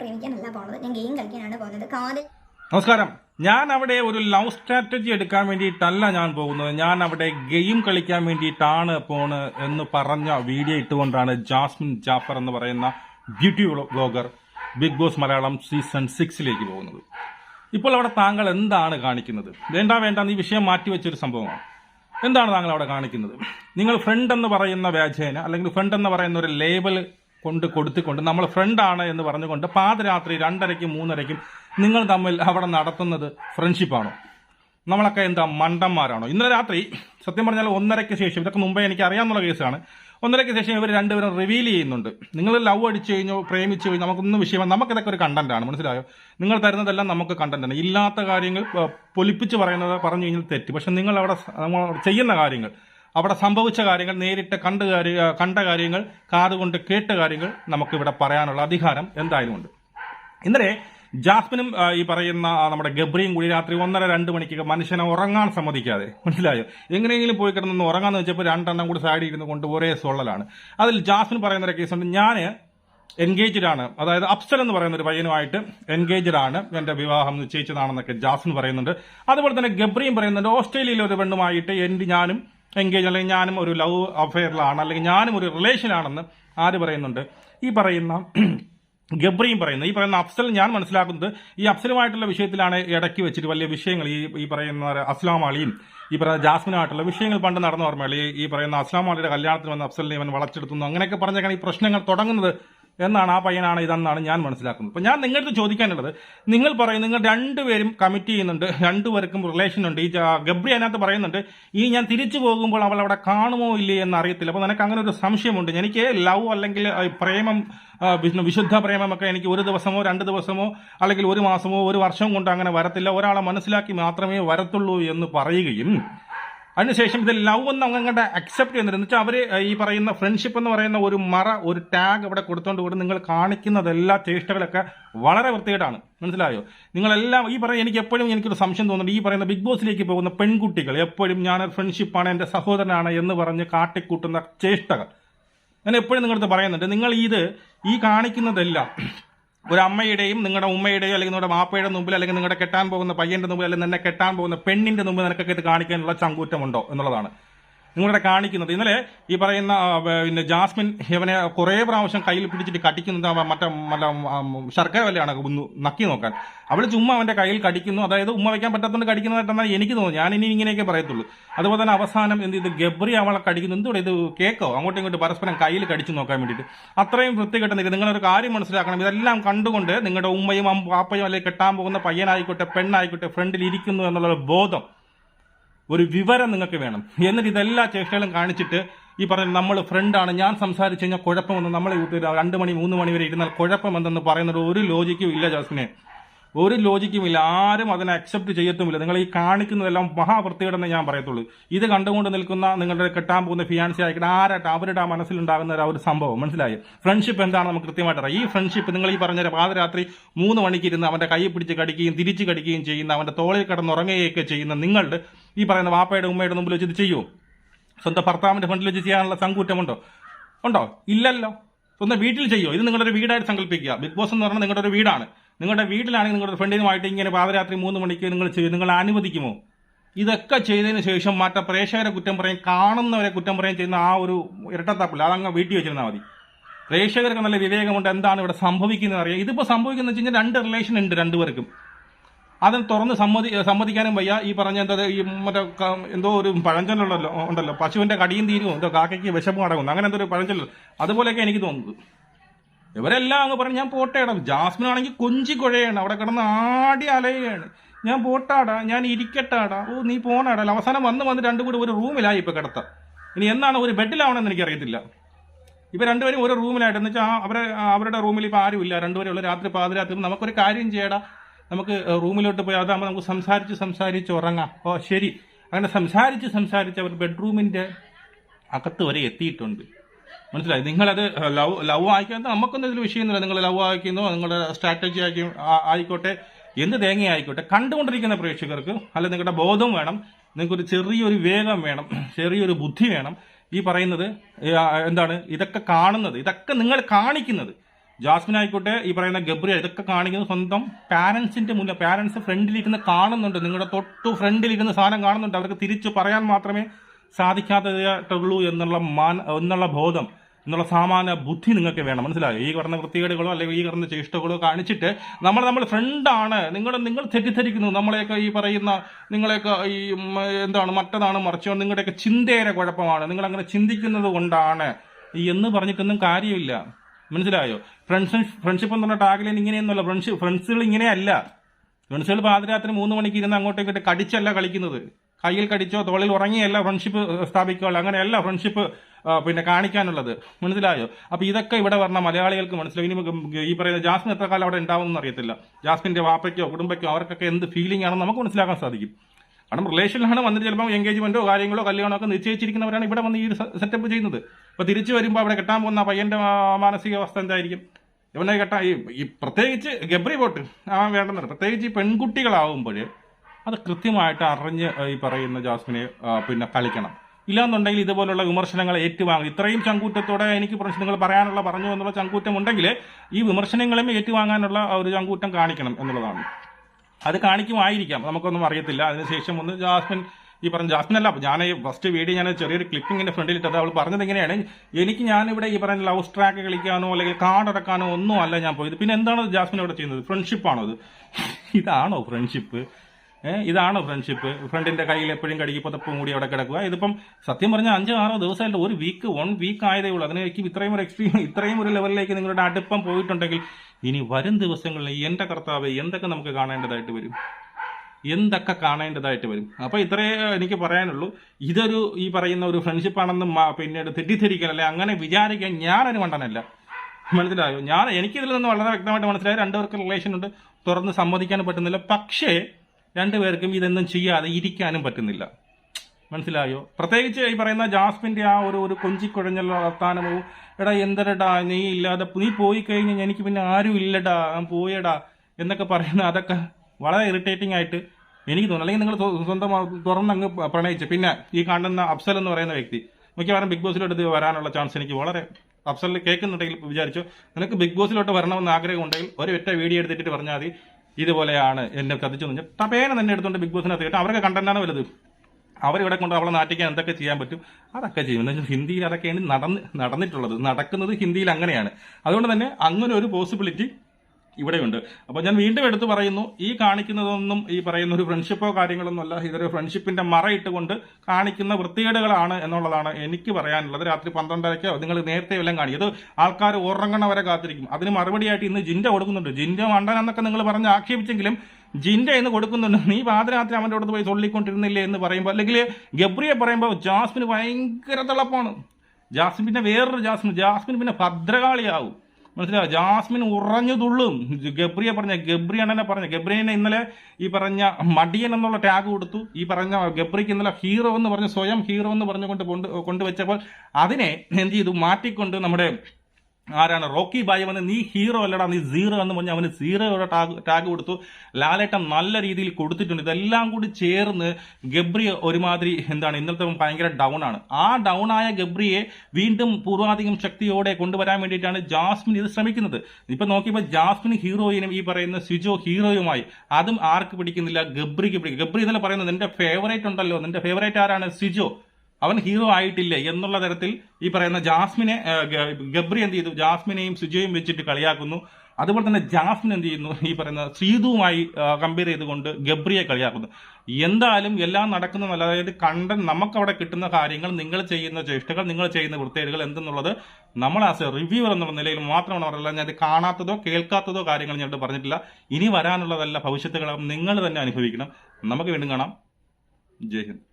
പ്രേമിക്കാനല്ല പോണത്. ഞാൻ ഗെയിം കളിക്കാനാണ് പോകുന്നത് കാതിൽ നമസ്കാരം. ഞാൻ അവിടെ ഒരു ലവ് സ്ട്രാറ്റജി എടുക്കാൻ വേണ്ടിയിട്ടല്ല ഞാൻ പോകുന്നത്. ഞാൻ അവിടെ ഗെയിം കളിക്കാൻ വേണ്ടിയിട്ടാണ് പോണ് എന്ന് പറഞ്ഞ വീഡിയോ ഇട്ടുകൊണ്ടാണ് ജാസ്മിൻ ജാഫർ എന്ന് പറയുന്ന beauty blogger Big Boss Malayalam season സിക്സിലേക്ക് പോകുന്നത്. ഇപ്പോൾ അവിടെ താങ്കൾ എന്താണ് കാണിക്കുന്നത്? വേണ്ട വേണ്ട ഈ വിഷയം മാറ്റിവെച്ചൊരു സംഭവമാണ്. എന്താണ് താങ്കൾ അവിടെ കാണിക്കുന്നത്? നിങ്ങൾ ഫ്രണ്ട് എന്ന് പറയുന്ന വ്യാജേന അല്ലെങ്കിൽ ഫ്രണ്ട് എന്ന് പറയുന്ന ഒരു ലേബൽ കൊണ്ട് കൊടുത്തിക്കൊണ്ട് നമ്മൾ ഫ്രണ്ടാണ് എന്ന് പറഞ്ഞുകൊണ്ട് പാതിരാത്രി രണ്ടരയ്ക്കും മൂന്നരയ്ക്കും നിങ്ങൾ തമ്മിൽ അവിടെ നടത്തുന്നത് ഫ്രണ്ട്ഷിപ്പാണോ? നമ്മളൊക്കെ എന്താ മണ്ടന്മാരാണോ? ഇന്നലെ രാത്രി സത്യം പറഞ്ഞാൽ ഒന്നരയ്ക്ക് ശേഷം ഇതൊക്കെ മുമ്പേ എനിക്ക് അറിയാമെന്നുള്ള കേസാണ്. ഒന്നരയ്ക്ക് ശേഷം ഇവർ രണ്ടുപേരും റിവീൽ ചെയ്യുന്നുണ്ട്. നിങ്ങൾ ലവ് അടിച്ചു കഴിഞ്ഞോ പ്രേമിച്ചു കഴിഞ്ഞോ നമുക്കൊന്നും വിഷയമാണ് നമുക്കിതൊക്കെ ഒരു കണ്ടന്റാണ് മനസ്സിലായോ? നിങ്ങൾ തരുന്നതെല്ലാം നമുക്ക് കണ്ടന്റാണ് ഇല്ലാത്ത കാര്യങ്ങൾ പൊലിപ്പിച്ച് പറയുന്നത് പറഞ്ഞു കഴിഞ്ഞാൽ തെറ്റ്. പക്ഷെ നിങ്ങൾ അവിടെ ചെയ്യുന്ന കാര്യങ്ങൾ അവിടെ സംഭവിച്ച കാര്യങ്ങൾ നേരിട്ട് കണ്ട കണ്ട കാര്യങ്ങൾ കാതുകൊണ്ട് കേട്ട കാര്യങ്ങൾ നമുക്കിവിടെ പറയാനുള്ള അധികാരം എന്തായാലും ഉണ്ട് ഇന്നലെ ജാസ്മിനും ഈ പറയുന്ന നമ്മുടെ ഗബ്രിയും കൂടി രാത്രി ഒന്നര രണ്ട് മണിക്ക് മനുഷ്യനെ ഉറങ്ങാൻ സമ്മതിക്കാതെ. മനസ്സിലായോ? എങ്ങനെയെങ്കിലും പോയി കിടന്ന് ഉറങ്ങാന്ന് വെച്ചപ്പോൾ രണ്ടെണ്ണം കൂടി സൈഡിൽ ഇരുന്ന് കൊണ്ട് ഒരേ സൊള്ളലാണ്. അതിൽ ജാസ്മിൻ പറയുന്ന ഒരു കേസുണ്ട് ഞാൻ എൻഗേജ്ഡ് ആണ്. അതായത് അഫ്സൽ എന്ന് പറയുന്ന ഒരു പയ്യനുമായിട്ട് എൻഗേജ്ഡ് ആണ്. എന്റെ വിവാഹം നിശ്ചയിച്ചതാണെന്നൊക്കെ ജാസ്മിൻ പറയുന്നുണ്ട്. അതുപോലെ തന്നെ ഗബ്രിയും പറയുന്നുണ്ട് ഓസ്ട്രേലിയയിലെ ഒരു പെണ്ണുമായിട്ട് എന്റെ ഞാനും എൻഗേജ് അല്ലെങ്കിൽ ഞാനും ഒരു ലവ് അഫെയറിലാണ് അല്ലെങ്കിൽ ഞാനും ഒരു റിലേഷനാണെന്ന് ആര് പറയുന്നുണ്ട്? ഈ പറയുന്ന ഗബ്രിയും പറയുന്നത് ഈ പറയുന്ന അഫ്സൽ ഞാൻ മനസ്സിലാക്കുന്നത് ഈ അഫ്സലുമായിട്ടുള്ള വിഷയത്തിലാണ് ഇടയ്ക്ക് വെച്ചിട്ട് വലിയ വിഷയങ്ങൾ ഈ ഈ പറയുന്ന അസ്ലാം അലിയും ഈ പറയുന്ന ജാസ്മിനുമായിട്ടുള്ള വിഷയങ്ങൾ പണ്ട് നടന്ന ഓർമ്മയുള്ള ഈ പറയുന്ന അസ്ലാം അലിയുടെ കല്യാണത്തിന് വന്ന് അഫ്സലിനെ ഇവൻ വളച്ചെടുത്തുന്നു അങ്ങനെയൊക്കെ പറഞ്ഞേക്കാണ് ഈ പ്രശ്നങ്ങൾ തുടങ്ങുന്നത്. എന്നാണ് ആ പയ്യനാണ് ഇതെന്നാണ് ഞാൻ മനസ്സിലാക്കുന്നത്. അപ്പൊ ഞാൻ നിങ്ങളുടെ ചോദിക്കാനുള്ളത് നിങ്ങൾ പറയും നിങ്ങൾ രണ്ടുപേരും കമ്മിറ്റ് ചെയ്യുന്നുണ്ട് രണ്ടുപേർക്കും റിലേഷൻ ഉണ്ട്. ഈ ഗബ്രി അതിനകത്ത് പറയുന്നുണ്ട് ഈ ഞാൻ തിരിച്ചു പോകുമ്പോൾ അവൾ അവിടെ കാണുമോ ഇല്ലേ എന്ന് അറിയത്തില്ല. അപ്പോൾ നിനക്ക് അങ്ങനെ ഒരു സംശയമുണ്ട്. എനിക്ക് ലവ് അല്ലെങ്കിൽ പ്രേമം വിശുദ്ധ പ്രേമമൊക്കെ എനിക്ക് ഒരു ദിവസമോ രണ്ട് ദിവസമോ അല്ലെങ്കിൽ ഒരു മാസമോ ഒരു വർഷം കൊണ്ട് അങ്ങനെ വരത്തില്ല. ഒരാളെ മനസ്സിലാക്കി മാത്രമേ വരത്തുള്ളൂ എന്ന് പറയുകയും അതിനുശേഷം ഇത് ലവ് എന്ന് അങ്ങോട്ട് അക്സെപ്റ്റ് ചെയ്യുന്നുണ്ട്. എന്ന് വെച്ചാൽ അവർ ഈ പറയുന്ന ഫ്രണ്ട്ഷിപ്പ് എന്ന് പറയുന്ന ഒരു മറ ഒരു ടാഗ് ഇവിടെ കൊടുത്തോണ്ട് കൂടെ നിങ്ങൾ കാണിക്കുന്നതെല്ലാ ചേഷ്ടകളൊക്കെ വളരെ വൃത്തികേട്ടാണ് മനസ്സിലായോ? നിങ്ങളെല്ലാം ഈ പറയുന്ന എനിക്ക് എപ്പോഴും എനിക്കൊരു സംശയം തോന്നുന്നുണ്ട്. ഈ പറയുന്ന ബിഗ് ബോസിലേക്ക് പോകുന്ന പെൺകുട്ടികൾ എപ്പോഴും ഞാൻ ഫ്രണ്ട്ഷിപ്പാണ് എന്റെ സഹോദരനാണ് എന്ന് പറഞ്ഞ് കാട്ടിക്കൂട്ടുന്ന ചേഷ്ടകൾ. ഞാൻ എപ്പോഴും നിങ്ങളടുത്ത് പറയുന്നുണ്ട്. നിങ്ങൾ ഇത് ഈ കാണിക്കുന്നതെല്ലാം ഒരു അമ്മയുടെയും നിങ്ങളുടെ ഉമ്മയുടെയും അല്ലെങ്കിൽ നിങ്ങളുടെ മാപ്പയുടെ മുമ്പിൽ അല്ലെങ്കിൽ നിങ്ങളുടെ കെട്ടാൻ പോകുന്ന പയ്യന്റെ മുമ്പിൽ അല്ലെങ്കിൽ നിന്നെ കെട്ടാൻ പോകുന്ന പെണ്ണിന്റെ മുമ്പിൽ നിനക്കൊക്കെ ഇത് കാണിക്കാനുള്ള ചങ്കൂറ്റമുണ്ടോ എന്നുള്ളതാണ്. നിങ്ങളുടെ കാണിക്കുന്നത്. ഇന്നലെ ഈ പറയുന്ന പിന്നെ ജാസ്മിൻ ഇവനെ കുറേ പ്രാവശ്യം കയ്യിൽ പിടിച്ചിട്ട് കടിക്കുന്നത് മറ്റേ മറ്റേ ശർക്കര വല്ലയാണ്? ഒന്ന് നക്കി നോക്കാൻ. അവൾ ചുമ്മാ അവന്റെ കയ്യിൽ കടിക്കുന്നു. അതായത് ഉമ്മ വയ്ക്കാൻ പറ്റാത്തതുകൊണ്ട് കടിക്കുന്നതായിട്ടാണ് എനിക്ക് തോന്നുന്നത്. ഞാൻ ഇനി ഇങ്ങനെയൊക്കെ പറയത്തുള്ളൂ. അതുപോലെ തന്നെ അവസാനം എന്ത് ഇത് ഗബ്രി അവളെ കടിക്കുന്നു. എന്തുകൂടെ ഇത്? കേക്കോ? അങ്ങോട്ടും ഇങ്ങോട്ടും പരസ്പരം കയ്യിൽ കടിച്ചു നോക്കാൻ വേണ്ടിയിട്ട്. അത്രയും വൃത്തികെട്ടുന്നില്ല നിങ്ങളൊരു കാര്യം മനസ്സിലാക്കണം. ഇതെല്ലാം കണ്ടുകൊണ്ട് നിങ്ങളുടെ ഉമ്മയും പാപ്പയും അല്ലെങ്കിൽ കെട്ടാൻ പോകുന്ന പയ്യനായിക്കോട്ടെ പെണ്ണായിക്കോട്ടെ ഫ്രണ്ടിൽ ഇരിക്കുന്നു എന്നുള്ള ബോധം ഒരു വിവരം നിങ്ങൾക്ക് വേണം. എന്നിട്ട് ഇതെല്ലാ ചേഷ്ടകളും കാണിച്ചിട്ട് ഈ പറഞ്ഞ നമ്മൾ ഫ്രണ്ടാണ് ഞാൻ സംസാരിച്ചു കഴിഞ്ഞാൽ കുഴപ്പമെന്ന് കൂട്ടി രണ്ട് മണി മൂന്ന് മണി വരെ ഇരുന്നാൽ കുഴപ്പമെന്തെന്ന് പറയുന്നത് ഒരു ലോജിക്കും ഇല്ല ജാസ്മിനെ. ഒരു ലോജിക്കും ഇല്ല ആരും അതിനെ അക്സെപ്റ്റ് ചെയ്യത്തുമില്ല. നിങ്ങൾ ഈ കാണിക്കുന്നതെല്ലാം മഹാവൃത്തികേടെന്ന് ഞാൻ പറയത്തുള്ളൂ. ഇത് കണ്ടുകൊണ്ട് നിൽക്കുന്ന നിങ്ങളുടെ കെട്ടാൻ പോകുന്ന ഫിയാൻസി ആയിക്കട്ടെ ആരായിട്ട് അവരുടെ ആ മനസ്സിലുണ്ടാകുന്ന ഒരു സംഭവം മനസ്സിലായി? ഫ്രണ്ട്ഷിപ്പ് എന്താണെന്ന് നമുക്ക് കൃത്യമായിട്ട് അറിയാം. ഈ ഫ്രണ്ട്ഷിപ്പ് നിങ്ങൾ ഈ പറഞ്ഞ പാതിരാത്രി മൂന്ന് മണിക്ക് ഇരുന്ന് അവന്റെ കൈ പിടിച്ച് കടിക്കുകയും തിരിച്ച് കടിക്കുകയും ചെയ്യുന്ന അവന്റെ തോളിൽ കിടന്നുറങ്ങുകയൊക്കെ ചെയ്യുന്ന നിങ്ങളുടെ ഈ പറയുന്ന വാപ്പയുടെ ഉമ്മയുടെ മുമ്പിൽ വെച്ച് ഇത് ചെയ്യുമോ സ്വന്തം ഭർത്താവിന്റെ ഫ്രണ്ടിൽ വെച്ച് ചെയ്യാനുള്ള സങ്കൂറ്റമുണ്ടോ? ഉണ്ടോ? ഇല്ലല്ലോ. സ്വന്തം വീട്ടിൽ ചെയ്യോ? ഇത് നിങ്ങളുടെ ഒരു വീടായിട്ട് സങ്കല്പിക്കുക. ബിഗ് ബോസ് എന്ന് പറഞ്ഞാൽ നിങ്ങളുടെ ഒരു വീടാണ്. നിങ്ങളുടെ വീട്ടിലാണെങ്കിൽ നിങ്ങളുടെ ഫ്രണ്ടിനുമായിട്ട് ഇങ്ങനെ പാതരാത്രി മൂന്ന് മണിക്ക് നിങ്ങൾ ചെയ്യും നിങ്ങൾ അനുവദിക്കുമോ? ഇതൊക്കെ ചെയ്തതിന് ശേഷം മറ്റ പ്രേക്ഷകരെ കുറ്റം പറയും കാണുന്നവരെ കുറ്റം പറയും ചെയ്യുന്ന ആ ഒരു ഇരട്ടത്താപ്പില്ല അതങ്ങ് വീട്ടിൽ വെച്ചിരുന്നാൽ മതി. പ്രേക്ഷകർക്ക് നല്ല വിവേകമുണ്ട് എന്താണ് ഇവിടെ സംഭവിക്കുന്നത് അറിയാം. ഇതിപ്പോൾ സംഭവിക്കുന്നത് വെച്ച് കഴിഞ്ഞാൽ രണ്ട് റിലേഷൻ ഉണ്ട് രണ്ടുപേർക്കും. അതിന് തുറന്ന് സമ്മതി സമ്മതിക്കാനും വയ്യ. ഈ പറഞ്ഞ എന്താ ഈ മറ്റേ എന്തോ ഒരു പഴഞ്ചൊല്ലുള്ളല്ലോ ഉണ്ടല്ലോ. പശുവിന്റെ കടിയും തീരുമോ എന്തോ കാക്കയ്ക്ക് വിശപ്പ് അടങ്ങുന്നു അങ്ങനെ എന്തോ ഒരു പഴഞ്ചൊല്ലു. അതുപോലെയൊക്കെ എനിക്ക് തോന്നുന്നത്. ഇവരെല്ലാം അങ്ങ് പറഞ്ഞ് ഞാൻ പോട്ടേടാ. ജാസ്മിൻ ആണെങ്കിൽ കൊഞ്ചി കുഴയാണ്. അവിടെ കിടന്ന് ആടി അലയുകയാണ്. ഞാൻ പോട്ടാടാ ഞാൻ ഇരിക്കട്ടാടാ. ഓ നീ പോണാടാ. അവസാനം വന്ന് വന്ന് രണ്ടും കൂടി ഒരു റൂമിലായി ഇപ്പൊ കിടത്ത. ഇനി എന്നാണ് ഒരു ബെഡിലാവണമെന്ന് എനിക്കറിയത്തില്ല. ഇപ്പൊ രണ്ടുപേരും ഒരു റൂമിലായിട്ട് എന്ന് വെച്ചാൽ അവരെ അവരുടെ റൂമിൽ ഇപ്പൊ ആരുമില്ല രണ്ടുപേരും ഉള്ള രാത്രി പാതിരാത്രി നമുക്കൊരു കാര്യം ചെയ്യടാ. നമുക്ക് റൂമിലോട്ട് പോയി അതാകുമ്പോൾ നമുക്ക് സംസാരിച്ച് സംസാരിച്ച് ഉറങ്ങാം. ഓ ശരി. അങ്ങനെ സംസാരിച്ച് സംസാരിച്ച് അവർ ബെഡ്റൂമിന്റെ അകത്ത് വരെ എത്തിയിട്ടുണ്ട്. മനസ്സിലായി? നിങ്ങളത് ലവ് ലവ് ആയിക്കാത്ത നമുക്കൊന്നും ഇതിൽ വിഷയമൊന്നുമില്ല. നിങ്ങൾ ലവ് ആയിക്കുന്നു നിങ്ങളുടെ സ്ട്രാറ്റജി ആക്കി ആയിക്കോട്ടെ. എന്ത് തേങ്ങ ആയിക്കോട്ടെ കണ്ടുകൊണ്ടിരിക്കുന്ന പ്രേക്ഷകർക്ക് അല്ല നിങ്ങളുടെ ബോധം വേണം. നിങ്ങൾക്കൊരു ചെറിയൊരു വേഗം വേണം. ചെറിയൊരു ബുദ്ധി വേണം. ഈ പറയുന്നത് എന്താണ്? ഇതൊക്കെ കാണുന്നത്. ഇതൊക്കെ നിങ്ങൾ കാണിക്കുന്നത്. ജാസ്മിൻ ആയിക്കോട്ടെ ഈ പറയുന്ന ഗബ്രിയ ഇതൊക്കെ കാണിക്കുന്നത് സ്വന്തം പാരന്റ്സിന്റെ മുന്നിൽ പാരന്റ്സ് ഫ്രണ്ടിലിരുന്ന് കാണുന്നുണ്ട്. നിങ്ങളുടെ തൊട്ടു ഫ്രണ്ടിലിരുന്ന് സാധനം കാണുന്നുണ്ട്. അവർക്ക് തിരിച്ചു പറയാൻ മാത്രമേ സാധിക്കാത്തതായിട്ടുള്ളൂ എന്നുള്ള മാൻ എന്നുള്ള ബോധം. എന്നുള്ള സാമാന്യ ബുദ്ധി നിങ്ങൾക്ക് വേണം. മനസ്സിലായോ? ഈ പറഞ്ഞ വൃത്തികേടുകളോ അല്ലെങ്കിൽ ഈ പറഞ്ഞ ചേഷ്ടകളോ കാണിച്ചിട്ട് നമ്മൾ നമ്മൾ ഫ്രണ്ടാണ് നിങ്ങൾ നിങ്ങൾ തെറ്റിദ്ധരിക്കുന്നു. നമ്മളെയൊക്കെ ഈ പറയുന്ന നിങ്ങളെയൊക്കെ ഈ എന്താണ് മറ്റതാണ് മറിച്ചോ നിങ്ങളുടെയൊക്കെ ചിന്തയുടെ കുഴപ്പമാണ്. നിങ്ങൾ അങ്ങനെ ചിന്തിക്കുന്നത് കൊണ്ടാണ്. എന്ന് പറഞ്ഞിട്ടൊന്നും കാര്യമില്ല. മനസ്സിലായോ? ഫ്രണ്ട്സ് ഫ്രണ്ട്ഷിപ്പ് എന്ന് പറഞ്ഞ ടാഗിലൈൻ ഇങ്ങനെയൊന്നുമല്ല. ഫ്രണ്ട്ഷിപ്പ് ഫ്രണ്ട്സുകൾ ഇങ്ങനെയല്ല. ഫ്രണ്ട്സുകൾ പാതിരാത്രി മൂന്ന് മണിക്ക് ഇരുന്ന് അങ്ങോട്ടും ഇങ്ങോട്ട് കടിച്ചല്ല കളിക്കുന്നത്. കയ്യിൽ കടിച്ചോ തോളിൽ ഉറങ്ങിയല്ല ഫ്രണ്ട്ഷിപ്പ് സ്ഥാപിക്കുകയുള്ളൂ അങ്ങനെയല്ല ഫ്രണ്ട്ഷിപ്പ് പിന്നെ കാണിക്കാനുള്ളത്. മനസ്സിലായോ? അപ്പോൾ ഇതൊക്കെ ഇവിടെ പറഞ്ഞ മലയാളികൾക്ക് മനസ്സിലായി. ഇനി ഈ പറയുന്ന ജാസ്മിൻ എത്ര കാലം അവിടെ ഉണ്ടാവുമെന്ന് അറിയത്തില്ല. ജാസ്മിന്റെ വാപ്പയ്ക്കോ കുടുംബയ്ക്കോ അവർക്കൊക്കെ എന്ത് ഫീലിംഗ് ആണെന്ന് നമുക്ക് മനസ്സിലാക്കാൻ സാധിക്കും. കാരണം റിലേഷനിലാണ് വന്നിട്ട് ചിലപ്പോൾ എൻഗേജ്മെന്റോ കാര്യങ്ങളോ കല്യാണമോ ഒക്കെ നിശ്ചയിച്ചിരിക്കുന്നവരാണ് ഇവിടെ വന്ന് ഈ സെറ്റപ്പ് ചെയ്യുന്നത്. അപ്പോൾ തിരിച്ചു വരുമ്പോൾ അവിടെ കെട്ടാൻ പോകുന്ന പയ്യന്റെ മാനസികാവസ്ഥ എന്തായിരിക്കും? ഇവനെ കെട്ടാൻ ഈ പ്രത്യേകിച്ച് ഗബ്രി പോട്ട് ആ വേണ്ടെന്നത് പ്രത്യേകിച്ച് ഈ പെൺകുട്ടികളാവുമ്പോൾ അത് കൃത്യമായിട്ട് അറിഞ്ഞ് ഈ പറയുന്ന ജാസ്മിനെ പിന്നെ കളിക്കണം. ഇല്ലാന്നുണ്ടെങ്കിൽ ഇതുപോലുള്ള വിമർശനങ്ങൾ ഏറ്റുവാങ്ങും. ഇത്രയും ചങ്കൂറ്റത്തോടെ എനിക്ക് പ്രശ്നങ്ങൾ പറയാനുള്ള പറഞ്ഞു എന്നുള്ള ചങ്കൂറ്റം ഉണ്ടെങ്കിൽ ഈ വിമർശനങ്ങളും ഏറ്റുവാങ്ങാനുള്ള ഒരു ചങ്കൂറ്റം കാണിക്കണം എന്നുള്ളതാണ്. അത് കാണിക്കുമായിരിക്കാം. നമുക്കൊന്നും അറിയത്തില്ല. അതിനുശേഷം ഒന്ന് ജാസ്മിൻ ഈ പറഞ്ഞ ജാസ്മിൻ അല്ല ഞാൻ ഫസ്റ്റ് വീഡിയോ ഞാൻ ചെറിയൊരു ക്ലിപ്പിങ്ങിന്റെ ഫ്രണ്ടിൽ ഇട്ടത് അവൾ പറഞ്ഞത് എങ്ങനെയാണ്? എനിക്ക് ഞാനിവിടെ ഈ പറഞ്ഞ ലവ് ട്രാക്ക് കളിക്കാനോ അല്ലെങ്കിൽ കാർഡ് അടക്കാനോ ഒന്നും അല്ല ഞാൻ പോയത്. പിന്നെ എന്താണ് ജാസ്മിൻ ഇവിടെ ചെയ്യുന്നത്? ഫ്രണ്ട്ഷിപ്പാണോ ഇത് ഇതാണോ ഫ്രണ്ട്ഷിപ്പ് ഇതാണോ ഫ്രണ്ട്ഷിപ്പ് ഫ്രണ്ടിന്റെ കയ്യിൽ എപ്പോഴും കഴുകി പുതപ്പും കൂടി അവിടെ കിടക്കുക. ഇതിപ്പം സത്യം പറഞ്ഞാൽ അഞ്ചോ ആറോ ദിവസമായിട്ട് ഒരു വീക്ക് വൺ വീക്ക് ആയതേ ഉള്ളൂ. അതിനേക്ക് ഇത്രയും ഒരു എക്സ്പീരിയൻസ് ഇത്രയും ഒരു ലെവലിലേക്ക് നിങ്ങളുടെ അടുപ്പം പോയിട്ടുണ്ടെങ്കിൽ ഇനി വരും ദിവസങ്ങളിൽ എന്റെ കർത്താവ് എന്തൊക്കെ നമുക്ക് കാണേണ്ടതായിട്ട് വരും? എന്തൊക്കെ കാണേണ്ടതായിട്ട് വരും? അപ്പോൾ ഇത്രയേ എനിക്ക് പറയാനുള്ളൂ. ഇതൊരു ഈ പറയുന്ന ഒരു ഫ്രണ്ട്ഷിപ്പാണെന്ന് പിന്നീട് തെറ്റിദ്ധരിക്കൽ അല്ലെ അങ്ങനെ വിചാരിക്കാൻ ഞാനൊരു മണ്ടനല്ല. മനസ്സിലായോ? ഞാൻ എനിക്കിതിൽ നിന്ന് വളരെ വ്യക്തമായിട്ട് മനസ്സിലായി. രണ്ടുപേർക്ക് റിലേഷൻ ഉണ്ട്. തുറന്ന് സമ്മതിക്കാൻ പറ്റുന്നില്ല. പക്ഷേ രണ്ടുപേർക്കും ഇതൊന്നും ചെയ്യാതെ ഇരിക്കാനും പറ്റുന്നില്ല. മനസ്സിലായോ? പ്രത്യേകിച്ച് ഈ പറയുന്ന ജാസ്മിന്റെ ആ ഒരു ഒരു കൊഞ്ചിക്കുഴഞ്ഞുള്ള വർത്താനമോ എടാ എന്തരടാ നീ ഇല്ലാതെ നീ പോയി കഴിഞ്ഞാൽ എനിക്ക് പിന്നെ ആരും ഇല്ലടാ പോയടാ എന്നൊക്കെ പറയുന്ന അതൊക്കെ വളരെ ഇറിറ്റേറ്റിംഗ് ആയിട്ട് എനിക്ക് തോന്നുന്നു. അല്ലെങ്കിൽ നിങ്ങൾ സ്വന്തം തുറന്നങ്ങ് പ്രണയിച്ച്. പിന്നെ ഈ കാണുന്ന അഫ്സൽ എന്ന് പറയുന്ന വ്യക്തി. മിക്കവാറും ബിഗ് ബോസിലോട്ട് വരാനുള്ള ചാൻസ് എനിക്ക് വളരെ അഫ്സലിൽ കേൾക്കുന്നുണ്ടെങ്കിൽ വിചാരിച്ചു നിനക്ക് ബിഗ് ബോസിലോട്ട് വരണമെന്ന് ആഗ്രഹം ഉണ്ടെങ്കിൽ ഒരു ഒറ്റ വീഡിയോ എടുത്തിട്ട് പറഞ്ഞാൽ മതി. ഇതുപോലെയാണ് എന്നെ കത്തിച്ചു പറഞ്ഞാൽ തപേന തന്നെ എടുത്തുകൊണ്ട് ബിഗ് ബോസിനകത്ത് കേട്ടോ. അവരൊക്കെ കണ്ടന്റാണ് വലുത്. അവരിവിടെ കൊണ്ട് അവളെ നാട്ടിക്കാൻ എന്തൊക്കെ ചെയ്യാൻ പറ്റും അതൊക്കെ ചെയ്യും. എന്ന് വെച്ചാൽ ഹിന്ദിയിൽ അതൊക്കെയാണ് നടന്ന് നടന്നിട്ടുള്ളത്. നടക്കുന്നത് ഹിന്ദിയിൽ അങ്ങനെയാണ്. അതുകൊണ്ട് തന്നെ അങ്ങനെ ഒരു പോസിബിലിറ്റി ഇവിടെയുണ്ട്. അപ്പോൾ ഞാൻ വീണ്ടും എടുത്തു പറയുന്നു ഈ കാണിക്കുന്നതൊന്നും ഈ പറയുന്ന ഒരു ഫ്രണ്ട്ഷിപ്പോ കാര്യങ്ങളൊന്നും അല്ല. ഇതൊരു ഫ്രണ്ട്ഷിപ്പിന്റെ മറ ഇട്ടുകൊണ്ട് കാണിക്കുന്ന വൃത്തികേടുകളാണ് എന്നുള്ളതാണ് എനിക്ക് പറയാനുള്ളത്. രാത്രി പന്ത്രണ്ടരയ്ക്കോ നിങ്ങൾ നേരത്തെ എല്ലാം കാണിക്കും ഇത് ആൾക്കാർ ഉറങ്ങണവരെ കാത്തിരിക്കും. അതിന് മറുപടിയായിട്ട് ഇന്ന് ജിൻഡ കൊടുക്കുന്നുണ്ട്. ജിൻഡ മണ്ടനെന്നൊക്കെ നിങ്ങൾ പറഞ്ഞ് ആക്ഷേപിച്ചെങ്കിലും ജിൻഡ എന്ന് കൊടുക്കുന്നുണ്ട്. നീ പാതിരാത്രി അവന്റെ അടുത്ത് പോയി തൊള്ളിക്കൊണ്ടിരുന്നില്ലേ എന്ന് പറയുമ്പോൾ അല്ലെങ്കിൽ ഗബ്രിയെ പറയുമ്പോൾ ജാസ്മിന് ഭയങ്കര തിളപ്പാണ്. ജാസ്മിൻ പിന്നെ വേറൊരു ജാസ്മിൻ. ജാസ്മിൻ പിന്നെ ഭദ്രകാളിയാവും. മനസ്സിലായോ? ജാസ്മിൻ ഉറഞ്ഞു തുള്ളും. ഗബ്രിയെ പറഞ്ഞ ഗബ്രി അണ്ണനെ പറഞ്ഞ ഗബ്രിയനെ ഇന്നലെ ഈ പറഞ്ഞ മടിയൻ എന്നുള്ള ടാഗ് കൊടുത്തു. ഈ പറഞ്ഞ ഗബ്രിക്ക് ഇന്നലെ ഹീറോ എന്ന് പറഞ്ഞ് സ്വയം ഹീറോ എന്ന് പറഞ്ഞുകൊണ്ട് കൊണ്ട് കൊണ്ടുവച്ചപ്പോൾ അതിനെ എന്ത് ചെയ്തു? മാറ്റിക്കൊണ്ട് നമ്മുടെ ആരാണ്? റോക്കി ബായി വന്ന് നീ ഹീറോ അല്ലടാ നീ സീറോ എന്ന് പറഞ്ഞ് അവന് സീറോയുടെ ടാഗ് ടാഗ് കൊടുത്തു. ലാലേട്ടൻ നല്ല രീതിയിൽ കൊടുത്തിട്ടുണ്ട്. ഇതെല്ലാം കൂടി ചേർന്ന് ഗബ്രി ഒരുമാതിരി എന്താണ് ഇന്നത്തെ ഭയങ്കര ഡൗൺ ആണ്. ആ ഡൗൺ ആയ ഗബ്രിയെ വീണ്ടും പൂർവാധികം ശക്തിയോടെ കൊണ്ടുവരാൻ വേണ്ടിയിട്ടാണ് ജാസ്മിൻ ഇത് ശ്രമിക്കുന്നത്. ഇപ്പൊ നോക്കിയപ്പോൾ ജാസ്മിൻ ഹീറോയിനും ഈ പറയുന്ന സിജോ ഹീറോയുമായി അതും ആർക്ക് പിടിക്കുന്നില്ല? ഗബ്രിക്ക് പിടിക്കും. ഗബ്രി ഇന്നലെ പറയുന്നത് നിന്റെ ഫേവറേറ്റ് ഉണ്ടല്ലോ. നിന്റെ ഫേവറേറ്റ് ആരാണ്? സിജോ. അവൻ ഹീറോ ആയിട്ടില്ല എന്നുള്ള തരത്തിൽ ഈ പറയുന്ന ജാസ്മിനെ ഗബ്രി എന്ത് ചെയ്തു? ജാസ്മിനെയും സുജയും വെച്ചിട്ട് കളിയാക്കുന്നു. അതുപോലെ തന്നെ ജാസ്മിൻ എന്ത് ചെയ്യുന്നു? ഈ പറയുന്ന ശ്രീതുവുമായി കമ്പയർ ചെയ്തുകൊണ്ട് ഗബ്രിയെ കളിയാക്കുന്നു. എന്തായാലും എല്ലാം നടക്കുന്ന അതായത് കണ്ടന്റ് നമുക്കവിടെ കിട്ടുന്ന കാര്യങ്ങൾ നിങ്ങൾ ചെയ്യുന്ന ചേഷ്ടകൾ നിങ്ങൾ ചെയ്യുന്ന വൃത്തികേടുകൾ എന്തെന്നുള്ളത് നമ്മൾ ആസ് എ റിവ്യൂവർ എന്നുള്ള നിലയിൽ മാത്രമാണ് പറയുന്നത്. ഞാൻ കാണാത്തതോ കേൾക്കാത്തതോ കാര്യങ്ങൾ ഞാൻ പറഞ്ഞിട്ടില്ല. ഇനി വരാനുള്ളതല്ല ഭവിഷ്യത്തുകളും നിങ്ങൾ തന്നെ അനുഭവിക്കണം. നമുക്ക് വീണ്ടും കാണാം. ജയ് ഹിന്ദ്.